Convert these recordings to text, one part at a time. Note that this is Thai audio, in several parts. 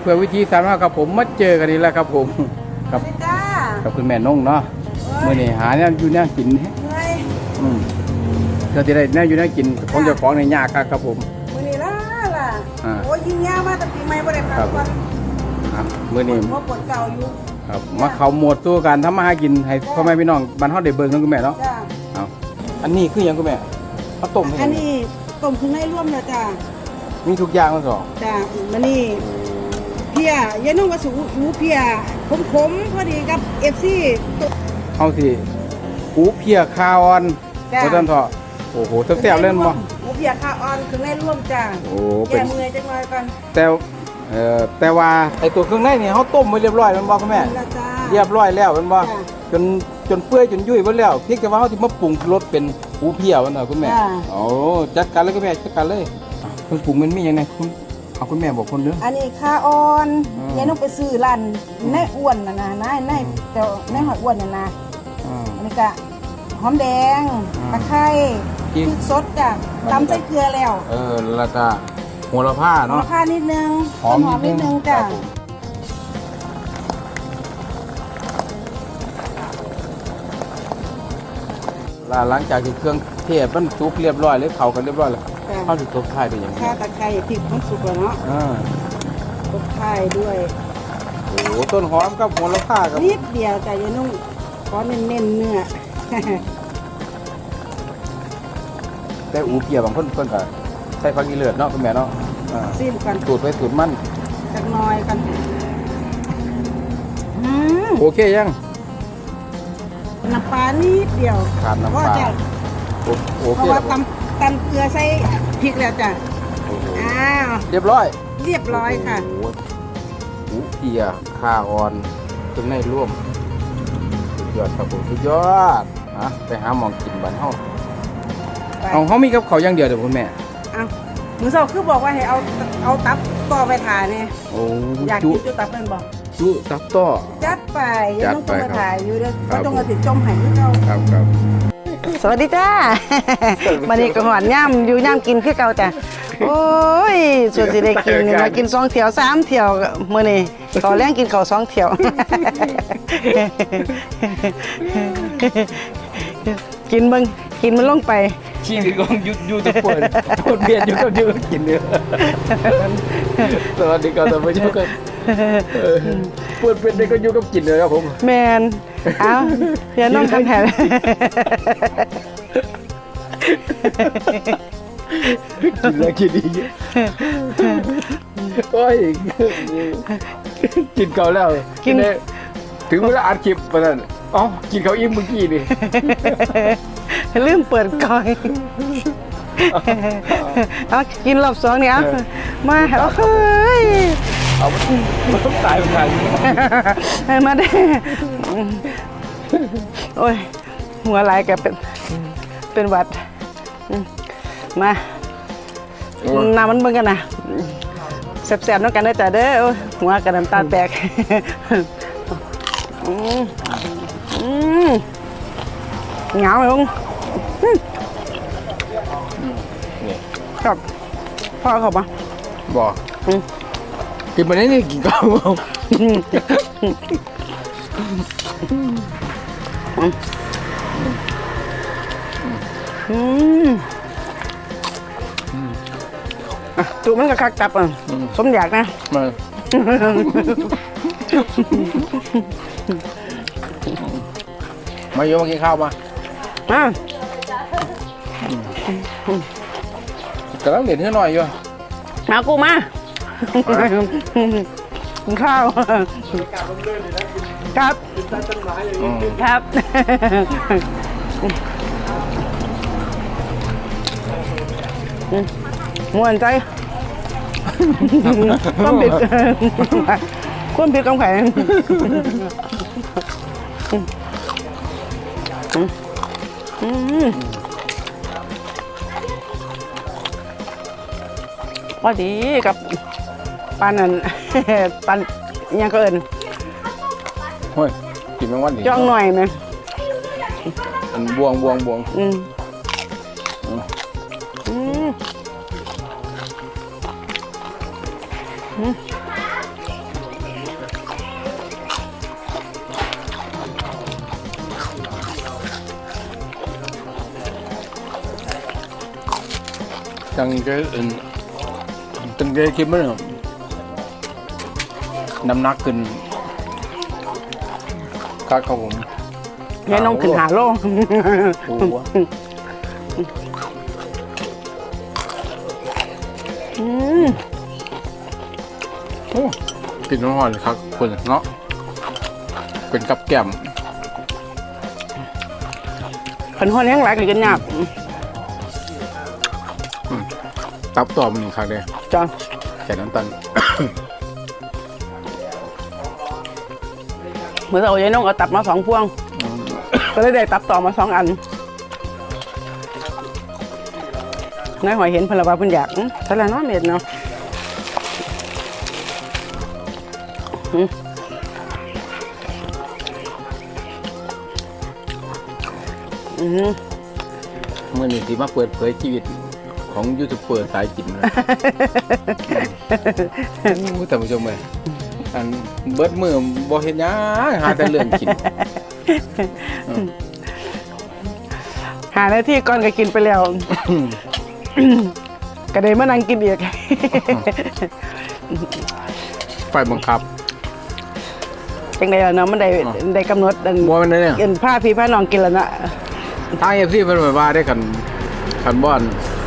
เพื่อวิธีสามารถครับผมมาเจอกันนี่แหละครับผมกับไม่จ้ากับคุณแม่นงเนาะมื้อนี้หาเนี่ยอยู่เนี่ยกินเฮ้ยอืมเพื่อที่ได้เนี่ยอยู่เนี่ยกินของเจ้าของในยากครับครับผม มือนี้ล่ะล่ะอ่า โอ้ยยิงยาวมาแต่ปีใหม่บ่ได้พัครักบวันอะมื้อนี้หัวปวดเก่าอยู่ครับมาเข้าโหมดสู้กันทำมาหากินให้พ่อแม่พี่น้องบ้านเฮาได้เบิ่งเนาะคุณแม่เนาะจ้าเอาอันนี้คือหยังคุณแม่ข้าวต้มให้อันนี้ต้มเครื่องในร่วมแล้วจ้ามีทุกอย่างมันสองจ้ามันนี่เพียยายนุ่งกระสุหมูเพียขมๆพอดีกับ FC ตุ๊เอาสิหูเพียคาออนจ้ะบ่ทันเถาะโอ้โหแซ่บๆเล่นบ่ หมูเพียข้าวอ่อนเครื่องในร่วมจ้าโอ้แกเป็นเมื่อยจังเลยก่อนแต่เอ่อแต่ว่าไอตัวเครื่องในนี่เขาต้มไว้เรียบร้อยแมันบ่คุณแม่แล้วจ้า เรียบร้อยแล้วแมันบ่จ้ะ จนจนเปื่อยจนยุ่ยหมดแล้วเพียงแต่ว่าเขาสิมาปรุงรสเป็นหูเพียวมันน่ะคุณแม่จ้ะ โอ้จัดการเลยคุณแม่จัดการเลยเครื่องปรุงมันมีหยังไงคุณ เอาคุณแม่บอกคนเด้อ อันนี้ข้าวอ่อนอืม ยายนุ่งไปซื้อร้านในอ้วนน่ะนะนายในแต่ในหอยอ้วนน่ะนะอ่า อันนี้ก็หอมแดงอ่าตะไคร้พริกพริกสดจ้ะตำใส่เกลือแล้วเออแล้วก็โหระพาราเนาะคานิดนึงหอมนิดนึงจ้ะครับผมแล้วหลังจากที่เครื่องเทศมันสุกเรียบร้อยหรือเข้ากันเรียบร้อยแล้ว จ้ะเข้าถึงตัวท้ายเป็นยังไงข้าตะไคร้พริกมันสุกแล้วเนาะอ่าตะไคร้ด้วย โอ้โหต้นหอมกับโหระพากับนิดเดียวจ้ะยายนุ่งขอเน้นๆเนื้อ แต่อูเปียบางคนเพิ่นก็ใส่ผักอีเลือดเนาะคุณแม่เนาะอ่าซิมกันสูตรไปสูตรมันจักหน่อยกันอืมโอเคยัง น้ำปลานิดเดียวขาดน้ำปลาก็จะโอโอเพเคราะว่าครับผมตำตำเก ลือใส่พริกแล้วจ้ะโอ้โหอ้าวเรียบร้อย เรียบร้อยค่ะโอ้โหอูเปียคาออนเครื่องในร่วมสุดยอดครับผมสุดยอดอะไปหาหมองกินบ้านเฮาไปเอาเฮามีกับเขาวอย่างเดียวเด้อคุณแม่ เอามือสองคือบอกว่าให้เอาเอาตับต่อไปถ่ายเนี่ยโอ้อยากจุกินจุตับเป็นบอกจุตับต่อ จัดไปยังต้องจัต้องดไปมาถ่ายอยู่เด้อครับก็ต้องมาติดจมใหายที่เรา ครับครับ สวัสดีจ้ามันนี่ก็หอนย่ำอยู่ย่ำกินคือเก่าจ้ะโอ้ยส่วนสิได้กินนี่มากินสองเที่ยวสามเที่ยวมื้อนี้ต่อแรงกินข้าวสองเที่ยว กินเบิ่งกินมันลงไปชีวิตของยุยูทุกคนคนเบียดอยู่กับยูกินเนื้อสวัสดีครับท่านผู้ชมครับ เออเปิดเป็นได้ก็อยู่กับกินเลยครับผม แมนเอาเดี๋ยวน้องคำแผนกินแล้วกินอีกโอ้ยกินเก่าแล้วได้ถึงเวลาอัดคลิปประนั้นอ๋อกินเขาวอิ่มเมื่อกี้นี่ลืมเปิดกล่องเอากินรอบสองเนี่ยเอามาเอาเฮ้ย เอามันต้องตายเหมือนกันให้มาได้โอ้ย หัวไหลายแกเป็น เป็นหวัดอืมมาน้ำมันเบิ่งกันนะแสบๆน้องกันนะจ๊ะเด้อโอ้ยหัวกระน้ำตาแตกอืมอืมเหงาเลยลุงอืมนี่ครับพ่อเขาปะบอกอืม กินมาได้นี่กินข้าวเอาอืมอะจูมันก็คักตับอะสมอยากนะมามาโยมากินข้าวมาอะกำลังเด่นให้หน่อยอยู่มากูมา กินข้าวครับครับมวนใจความผิดความผิดของใครอืมพอดีกับ ปันนั่น ปันยังก็เอินเฮ้ยกินแมงวันดิจ้องหน่อยไหมอันบวงบวงบวงอืมอืมจังเกอันจังเกคิดไมั้ยเนาะำหนักขึ้นคักครับผมยายน้องขึ้นหาโลโอ้โหอืมโอ้กินน้ำหอนครับคุณเนาะเป็นกับแก้มขันห้อนแห้งหลายก็กินยากตับต่อมันหนึ่งครั้งเลยจ้ะแค่นั้นตันเมือนเอายายน้องเอาตับมาสองพวง ก็เลยได้ตับต่อมาสองอันนายหอยเห็นเพนละว่าเพิ่นอยากอื้อแต่ละน้อเม็ดเนาะอื้ออือเมื่อนี้ที่มาเปิดเผยชีวิตของยูทูบเบอร์สายกินนะอู้ท่านผู้ชมเลย อันเบิดมือบ่เห็นหยังหาแต่เรื่องกินหาหน้าที่ก่อนก็กินไปแล้ว ก็ได้มานั่งกินอีกไฟบังคับจังได๋ล่ะเนาะมันได้อ๋อได้กำหนดอันบ่แม่นเนี่ยกินผ้าพี่ผ้าน้องกินแล้วนะทาง FC เพิ่นว่าว่าได้คันคันบ่อน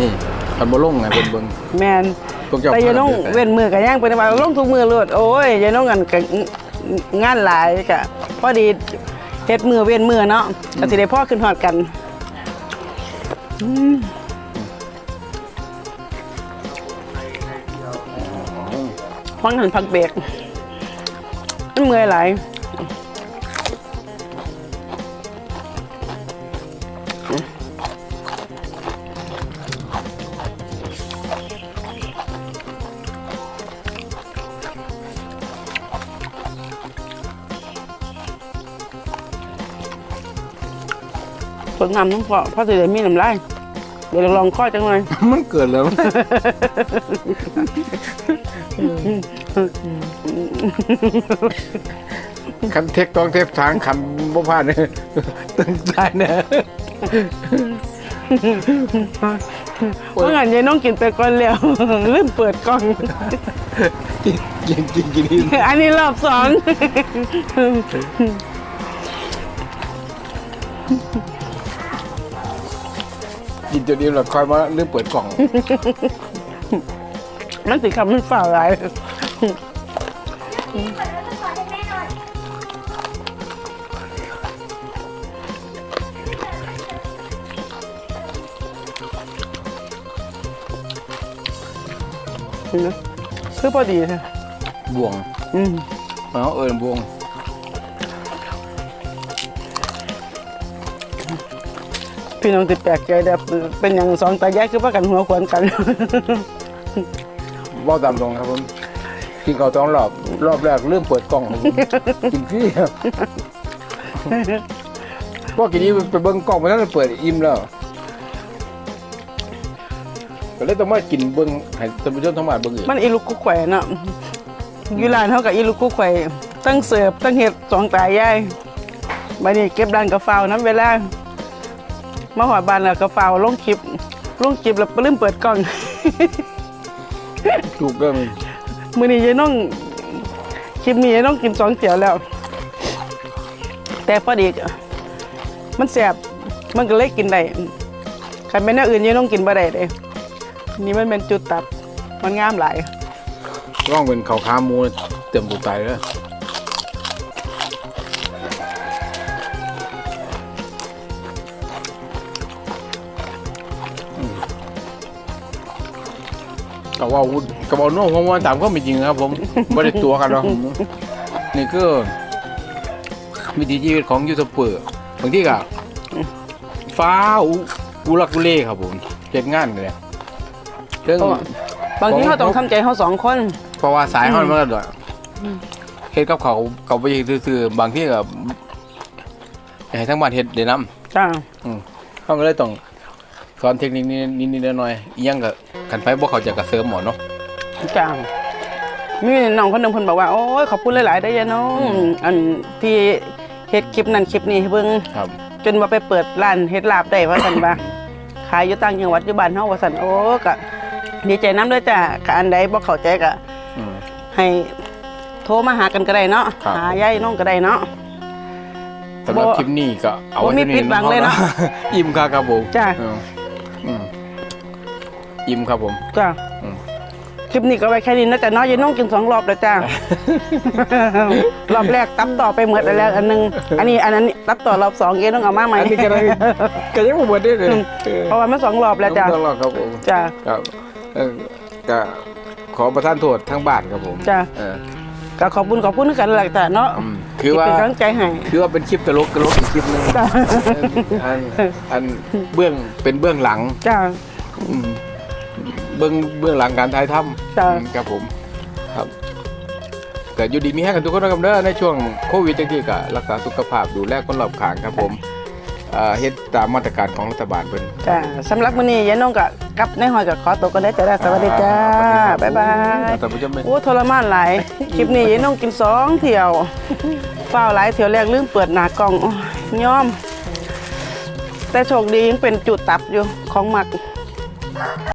นี่ คันบ่ลงไงเพิ่นเบิ่งแม่นพวกเจ้าแต่ยายน้องเว้นมือก็ย่างเป็นว่าลงทุกมือโลดโอ้ยยายน้องกันก็งานหลายก็พอดีเฮ็ดมือเว้นมือเนาะก็สิได้พ่อขึ้นฮอดกันอืมฟังหันพักเบรกมันเมื่อยหลาย ผลงานต้องพอเพราะสิได้มีน้ำลายเดี๋ยวเราลองข้อจังเลยมันเกิดแล้วคันเทคต้องเทปทางคันบ่ผ่านเนี่ยตึงใจเนี่ยเพราะงั้นยายน้องกินไปก่อนแล้วลืมเปิดกล้องกินกินกินกินกินอันนี้รอบสองกิน จนอิ่มแล้วคอยมาเริ่มเปิดกล่อง มันสิคำมันฝ่าหลายเห็นไหมคือพอดีใช่บวง อืม เอาเอิญบวง พี่น้องติดแปลกใจแต่เป็นอย่างสองตายายคือว่ากันหัวขวนกันว่าตามตรงครับผมกินข้าวต้องรอบรอบแรกเริ่มเปิดกล่องครับผมกินพี่ครับพวกกินนี้ไปเบิ้งกล่องมาแล้วเปิดอิ่มแล้วก็เลยต้องมากินเบิ้งให้ท่านผู้ชมทั้งบ้านเบิ้งอีกมันอีลูกกุ๊กไข่เนาะอยู่ร้านเท่ากับอีลูกกุ๊กไข่ตั้งเสิร์ฟตั้งเห็ดสองตายายบัดนี้เก็บร้านกาแฟน้ำเวลา มาหอดบ้านแล้วกาแฟลงคลิปลงคลิปแล้วลืมเปิดกล้องถูกเด้อมันมื้อนี้ยายน้องคลิปนี้ยายน้องกินสองเจียวแล้ว แต่พอดีมันแสบมันก็เลยกินได้ใครเป็นอย่างอื่นยายน้องกินบ่ได้เลยนี่มันเป็นจุดตัดมันงามหลายร่องเป็นข้าวขาหมูเต็มตัวใจเลย ก็ว่าวุ้นกระบอกนุ่งของวันตามก็ไม่จริงครับ ผมไม่ได้ตัวกันหรอกนี่คือวิถีชีวิตของยูทูบเบอร์บางที่ก็ฟ้าอุอุลักอุเล่ครับผมเจ็ดงานเลยเรื่องเพราะว่าบางทีเขาต้องทำใจเขาสองคน เพราะว่าสายเขามันก็ด้วยเฮ็ดกับเขาเขาไปซื้อๆบางที่ก็ให้ทั้งบ้านเฮ็ดเดี๋ยวน้จ้าำอืมเขาก็เลยต้องสอนเทคนิคนี้นิดๆหน่อยๆอีหยังก็ คันไปบ่เขาใจะกระเสริมหมอเนาะจ้ามีน้องคนหนึ่งเพิ่นบอกว่าโอ้ยขอบคุณหลาย ๆ ได้อยะน้องอันที่เฮ็ดคลิปนั้นคลิปนี้ให้เบิ่งครับ จนว่าไปเปิดร้านเฮ็ดลาบได้ว่าซั่นว่าขายอยู่ต่างจังหวัดอยู่บ้านเฮาว่าซั่นโอ้ก็ดีใจนํด้วยจ้ะก็อันใดบ่เข้าใจก็อืมให้โทรมาหากันก็ได้เนาะครับหายายน้องก็ได้เนาะสำหรับบ่คลิปนี้ก็เอาบ่มีไว้ปิดบังเลยเนาะอิ่มครับครับผมจ้ะเอออืม อิ่มครับผมจ้ะอืม คลิปนี้ก็ไว้แค่นี้นะจ๊ะเนาะยายน้องกินสองรอบแล้วจ้า รอบแรกตับต่อไปหมดแล้ว อันหนึง อันนี้อันนั้นตับต่อรอบสองยายน้องเอามาใหม่อันนี้ก็ได้ก็ยังบ่หมดได้เลยออเพราะว่ามันสองรอบแล้วจ้าต้องรอครับผมจ้า ครับเออก็ขอประทานโทษทั้งบ้านครับผมจ้ะ เออก็ขอบคุณขอบคุณกันแหละจ้ะเนาะอืมคือว่า ที่เป็นกำลังใจให้ คือว่าเป็นคลิปตลกตลกอีกคลิปหนึงจ้ะอันอันเบื้องเป็นเบื้องหลังจ้า อืม เบื้องเบื้องหลังการถ่ายทำจ้ะ อืมครับผมครับก็อยู่ดีมีให้กันทุกคนนะครับเด้อในช่วงโควิดจังที่ก็รักษาสุขภาพดูแลคนรอบข้างครับผมเอ่อเฮ็ดตามมาตรการของรัฐบาลเพิ่น จ้าสำหรับมื้อนี้ยายน้องก็กลับในหอยกับขอตัวกันได้อจ้าสวัสดีจ้าสวัสดีครับบ๊ายบายท่านผู้ชมโอ้ทรมานหลาย คลิปนี้ยายน้องกินสองเที่ยวเฝ้าวหลายเที่ยวแรกลืมเปิดหน้ากล่องโอ้ยยอม แต่โชคดียังเป็นจุดตับอยู่ของหมัก